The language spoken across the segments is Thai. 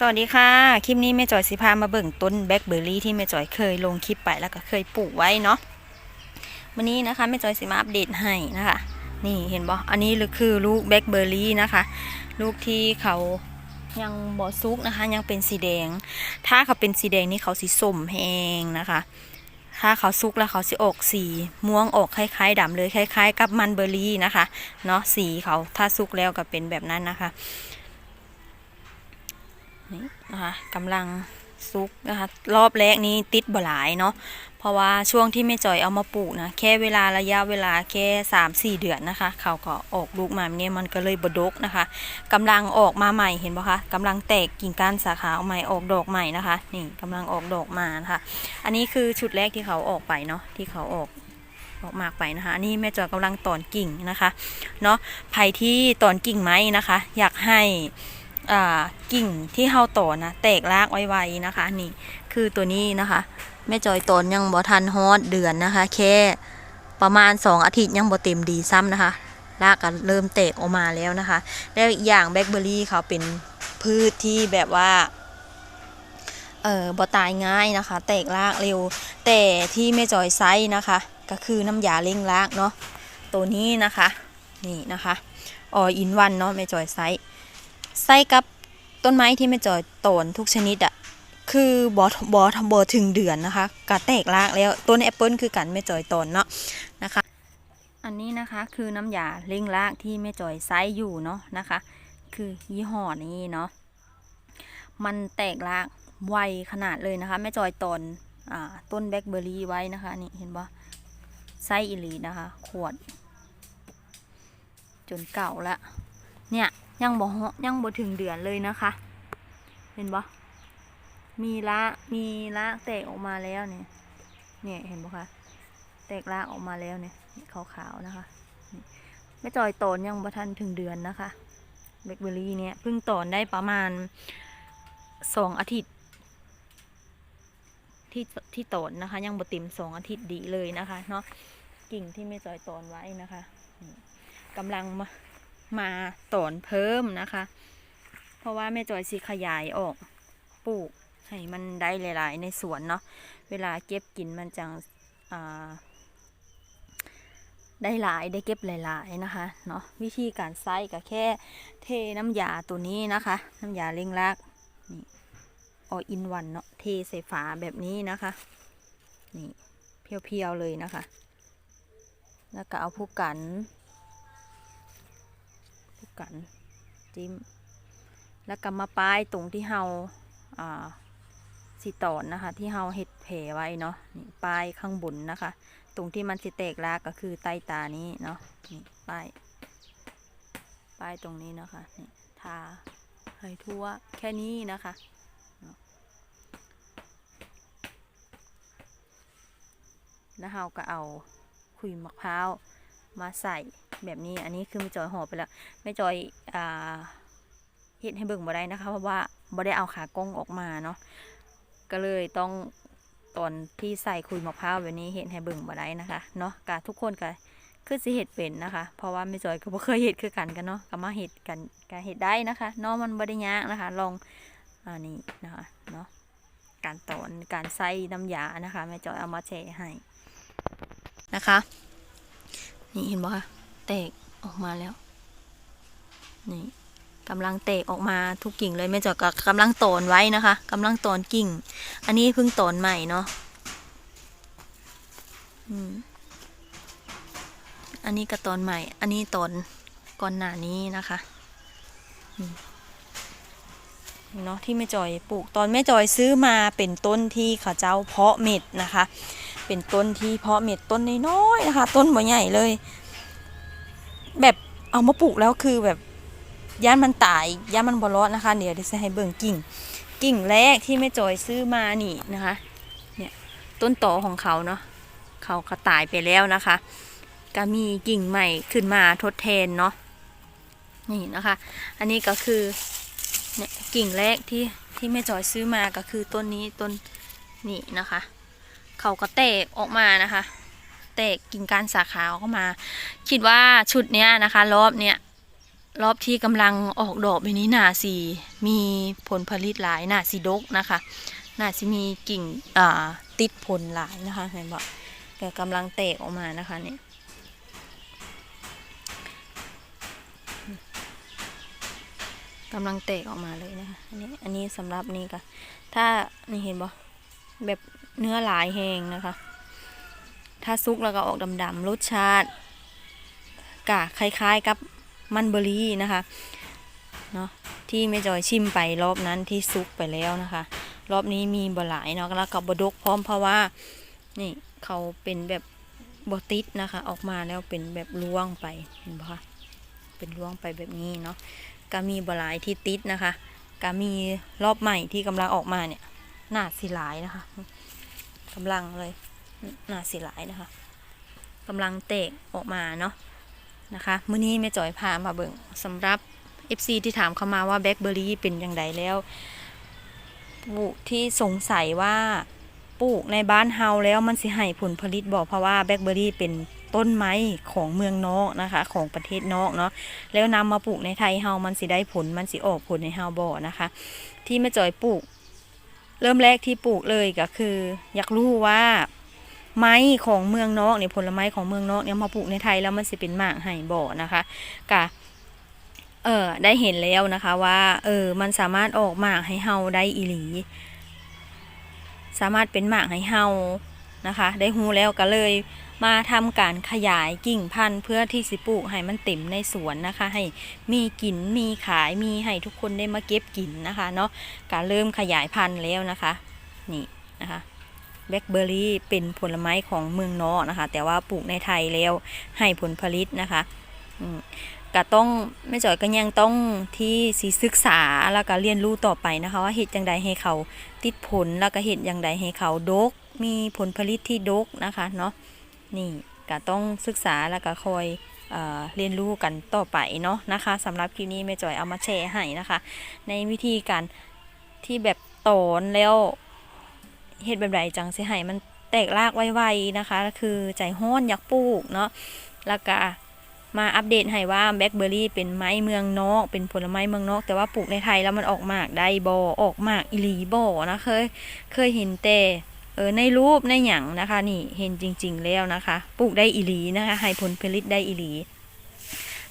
สวัสดีค่ะ คลิปนี้แม่จอยสิพามาเบิ่งต้นแบล็คเบอร์รี่ที่แม่จอยเคยลงคลิปไปแล้วก็เคยปลูกไว้เนาะวันนี้นะคะแม่จอยสิมาอัปเดตให้นะคะ นี่เห็นบ่อันนี้คือลูกแบล็คเบอร์รี่นะคะ ลูกที่เขายังบ่ซุกนะคะ ยังเป็นสีแดง ถ้าเขาเป็นสีแดงนี่เขาสีส้มแห้งนะคะ ถ้าเขาซุกแล้วเขาสิออกสีม่วงออกคล้ายๆดำเลยคล้าย ๆ กับมันเบอร์รี่นะคะเนาะสีเขาถ้าซุกแล้วก็เป็นแบบนั้นนะคะ นี่นะคะกำลังซุกนะคะรอบแรกนี้ติดบ่หลายเนาะเพราะว่าช่วงที่แม่จอยเอามาปลูกนะแค่เวลาระยะเวลาแค่สามสี่เดือนนะคะเขาก็ออกลูกมาเนี่ยมันก็เลยบดกนะคะกำลังออกมาใหม่เห็นปะคะกำลังแตกกิ่งก้านสาขาใหม่ออกดอกใหม่นะคะ นี่กำลังออกดอกมานะคะอันนี้คือชุดแรกที่เขาออกไปเนาะที่เขาออกออกมากไปนะคะนนี้แม่จอยกำลังตอนกิ่งนะคะเนาะใครที่ตอนกิ่งไม้นะคะ อยากให้ กิ่งที่เฮาโตนะแตกรากไวๆนะคะ นี่คือตัวนี้นะคะแม่จอยตนยังบ่ทันฮอดเดือนนะคะ แค่ประมาณ 2 อาทิตย์ยังบ่เต็มดีซ้ำนะคะรากก็เริ่มแตกออกมาแล้วนะคะแล้วอย่างแบล็คเบอร์รี่เขาเป็นพืชที่แบบว่าเออบ่ตายง่ายนะคะ แตกรากเร็ว แต่ที่แม่จอยไซส์นะคะ ก็คือน้ำยาเร่งรากเนาะตัวนี้นะคะ นี่นะคะออินวันเนาะแม่จอยไซส์ ใส่กับต้นไม้ที่ไม่จอยตนทุกชนิดอะคือบอบอบอถึงเดือนนะคะกะแตกรากแล้วต้นแอปเปิลคือกันไม่จอยตนเนาะนะคะ อันนี้นะคะคือน้ำยาเร่งรากที่แม่จอยไซอยู่เนาะนะคะ คือยี่ห้อนี้เนาะมันแตกรากไวขนาดเลยนะคะแม่จอยตอนอ่าต้นแบล็คเบอร์รี่ไว้นะคะนี่เห็นปะไซส์อิลีนะคะ ขวด จนเก่าละ เนี่ยยังบ่ฮอยังบ่ถึงเดือนเลยนะคะ เห็นบ่มีละมีละแตกออกมาแล้วเนี่ย เนี่ยเห็นบ่คะแตกรากออกมาแล้วเนี่ยขาวๆนะคะไม่จอยโตนยังบ่ทันถึงเดือนนะคะเบกเบอรี่เนี่ยเพิ่งโตนได้ประมาณสองอาทิตย์ ที่ที่โตนนะคะ ยังบ่เต็มสองอาทิตย์ดีเลยนะคะเนาะกิ่งที่ไม่จอยโตนไว้นะคะกำลังมา มาตอนเพิ่มนะคะ เพราะว่าแม่จอยสิขยายออกปลูกให้มันได้หลาย ๆ ในสวนเนาะเวลาเก็บกินมันจังได้หลายได้เก็บหลาย ๆ นะคะเนาะวิธีการใส่ก็แค่เทน้ำยาตัวนี้นะคะ น้ำยาเร่งรากนี่ออินวันเนาะเทใส่ฝาแบบนี้นะคะนี่เพียว ๆ เลยนะคะ แล้วก็เอาผู้กัน กัน จิ้ม แล้วก็มาป้ายตรงที่เฮาอ่าสิตอนนะคะ ที่เฮาเห็ดแผลไว้เนาะนี่ป้ายข้างบนนะคะ ตรงที่มันสิแตกรากก็คือใต้ตานี้เนาะนี่ป้ายป้ายตรงนี้นะคะนี่ทาให้ทั่วแค่นี้นะคะแล้วเฮาก็เอาคุยมะพร้าวมาใส่ แบบนี้อันนี้คือไม่จอยห่อไปแล้วไม่จอยอ่าเห็ดให้เบิ่งบ่ได้นะคะเพราะว่าบ่ได้เอาขากล้องออกมาเนาะก็เลยต้องตอนที่ใส่คุยมะพร้าวแบบนี้เห็ดให้เบิ่งบ่ได้นะคะเนาะกะทุกคนก็คือสิเห็ดเป็นนะคะ เพราะว่าไม่จอยก็บ่เคยเห็ดคือกันกันเนาะก็มาเห็ดกันก็เห็ดได้นะคะเนาะมันบ่ได้ยากนะคะ ลองอันนี้นะคะเนาะการตอนการใส่น้ำยานะคะแม่จอยเอามาแชร์ให้นะคะ นี่เห็นบ่คะ แตกออกมาแล้ว นี่กำลังแตกออกมาทุกกิ่งเลยแม่จอยก็กำลังตอนไว้นะคะกำลังตอนกิ่ง อันนี้เพิ่งตอนใหม่เนาะอันนี้ก็ตอนใหม่ อันนี้ตอนก่อนหน้านี้นะคะเนาะที่แม่จอยปลูกตอนแม่จอยซื้อมาเป็นต้นที่เขาเจ้าเพาะเม็ดนะคะ เป็นต้นที่เพาะเม็ดต้นน้อยๆนะคะ ต้นบ่ใหญ่เลย เอามาปลูกแล้วคือแบบย่านมันตายย่านมันบรอดนะคะ เดี๋ยวจะให้เบิ่งกิ่ง กิ่งแรกที่แม่จอยซื้อมานี่นะคะ เนี่ยต้นต่อของเขาเนาะเขาก็ตายไปแล้วนะคะ ก็มีกิ่งใหม่ขึ้นมาทดแทนเนาะนี่นะคะ อันนี้ก็คือเนี่ยกิ่งแรกที่ที่แม่จอยซื้อมาก็คือต้นนี้ต้นนี่นะคะ เขาก็แตกออกมานะคะ แตกกิ่งก้านสาขาออกมา คิดว่าชุดเนี้ยนะคะ รอบเนี้ยรอบที่กำลังออกดอกแบบนี้หนาสีมีผลผลิตหลายหน่าสีดกนะคะหน่าสีมีกิ่งอ่าติดผลหลายนะคะเห็นบอกก็กำลังแตกออกมานะคะเนี่ยกำลังแตกออกมาเลยนะคะอันนี้อันนี้สำหรับนี่ก็ถ้านี่เห็นบ่แบบเนื้อหลายแหงนะคะ ถ้าซุกแล้วก็ออกดำๆรสชาติกะคล้ายๆกับมันเบอรี่นะคะเนาะที่แม่จอยชิมไปรอบนั้นที่ซุกไปแล้วนะคะ รอบนี้มีบหลายเนาะแล้วกับบดกพร้อมเพราะว่า นี่เขาเป็นแบบบติดนะคะ ออกมาแล้วเป็นแบบล่วงไปเห็นปะคะเป็นล่วงไปแบบนี้เนาะก็มีบหลายที่ติดนะคะก็มีรอบใหม่ที่กำลังออกมาเนี่ยหน้าสีหลายนะคะกำลังเลย หน้าสีหลายนะคะกำลังเตกออกมาเนาะนะคะมื้อนี้แม่จอยพามาเบิ่งสำหรับ FC ที่ถามเข้ามาว่าแบล็คเบอร์รี่เป็นอย่างไรแล้วปลูกที่สงสัยว่าปลูกในบ้านเฮาแล้วมันสิให้ผลผลิตบอกเพราะว่าแบล็คเบอร์รี่เป็นต้นไม้ของเมืองนอกนะคะ ของประเทศนอกเนาะแล้วนำมาปลูกในไทยเฮามันสิได้ผลมันสิออกผลในเฮาบ่นะคะ ที่แม่จอยปลูก เริ่มแรกที่ปลูกเลยก็คือ อยากรู้ว่า ไม้ของเมืองนอกเนี่ยผลไม้ของเมืองนอกเนี่ยมาปลูกในไทยแล้วมันสิเป็นหมากให้บ่อนะคะกะเออได้เห็นแล้วนะคะว่าเออมันสามารถออกหมากให้เฮาได้อีหลี สามารถเป็นหมากให้เฮานะคะ ได้ฮู้แล้วก็เลยมาทำการขยายกิ่งพันธุ์เพื่อที่สิปลูกให้มันเต็มในสวนนะคะ ให้มีกินมีขายมีให้ทุกคนได้มาเก็บกินนะคะเนาะก็เริ่มขยายพันธุ์แล้วนะคะ นี่นะคะ แบล็คเบอร์รี่เป็นผลไม้ของเมืองนอกนะคะ แต่ว่าปลูกในไทยแล้วให้ผลผลิตนะคะก็ต้องไม่จอยก็ยังต้องที่สีศึกษาแล้วก็เรียนรู้ต่อไปนะคะ ว่าเห็ดอย่างใดให้เขาติดผลแล้วก็เห็ดอย่างใดให้เขาดก มีผลผลิตที่ดกนะคะเนาะนี่ก็ต้องศึกษาแล้วก็คอยเเรียนรู้กันต่อไปเนาะนะคะสำหรับคลิปนี้แม่จอยเอามาแชร์ให้นะคะ ในวิธีการที่แบบตอนแล้ว เห็ดแบบใดจังสิให้มันแตกรากไวๆนะคะ คือใจห้อนอยากปลูกเนาะแล้วก็มาอัปเดตให้ว่าแบล็คเบอร์รี่เป็นไม้เมืองนอก เป็นผลไม้เมืองนอก แต่ว่าปลูกในไทยแล้วมันออกมากได้บอออกมากอีลีบอนะเคยเคยเห็นแต่เออในรูปในหยังนะคะ นี่เห็นจริง ๆ แล้วนะคะปลูกได้อีลีนะคะให้ผลผลิตได้อีลี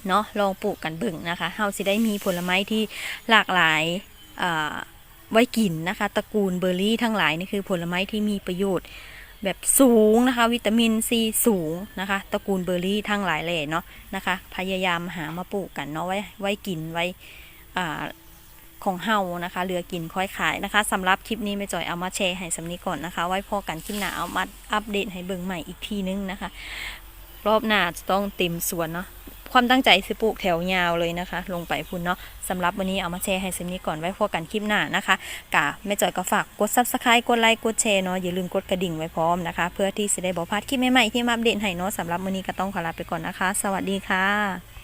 เนาะลองปลูกกันบิ่งนะคะเฮาสิได้มีผลไม้ที่หลากหลายอ่า ไว้กินนะคะตระกูลเบอร์รี่ทั้งหลายนี่คือผลไม้ที่มีประโยชน์แบบสูงนะคะ วิตามินซีสูงนะคะตระกูลเบอร์รี่ทั้งหลายเลยเนาะนะคะ พยายามหามาปลูกกันเนาะไว้ไว้กินไว้อ่าของเฮานะคะเหลือกินค่อยขายนะคะสำหรับคลิปนี้ไม่จอยเอามาแชร์ให้สำนีก่อนนะคะ ไว้พอกันคลิปหน้าเอามาอัปเดตให้เบิ่งใหม่อีกทีนึงนะคะ รอบหน้าจะต้องเต็มสวนเนาะ ความตั้งใจสิปลูกแถวยาวเลยนะคะ ลงไปพุ่นเนาะสำหรับวันนี้เอามาแชร์ให้ซิมนี้ก่อนไว้พวกันคลิปหน้านะคะกะแม่จอยก็ฝากกดซับสไครต์กดไลค์กดแชร์เนาะอย่าลืมกดกระดิ่งไว้พร้อมนะคะ เพื่อที่จะได้บอกพลาดคลิปใหม่ๆที่มาอัปเดตให้เนาะสำหรับวันนี้ก็ต้องขอลาไปก่อนนะคะ สวัสดีค่ะ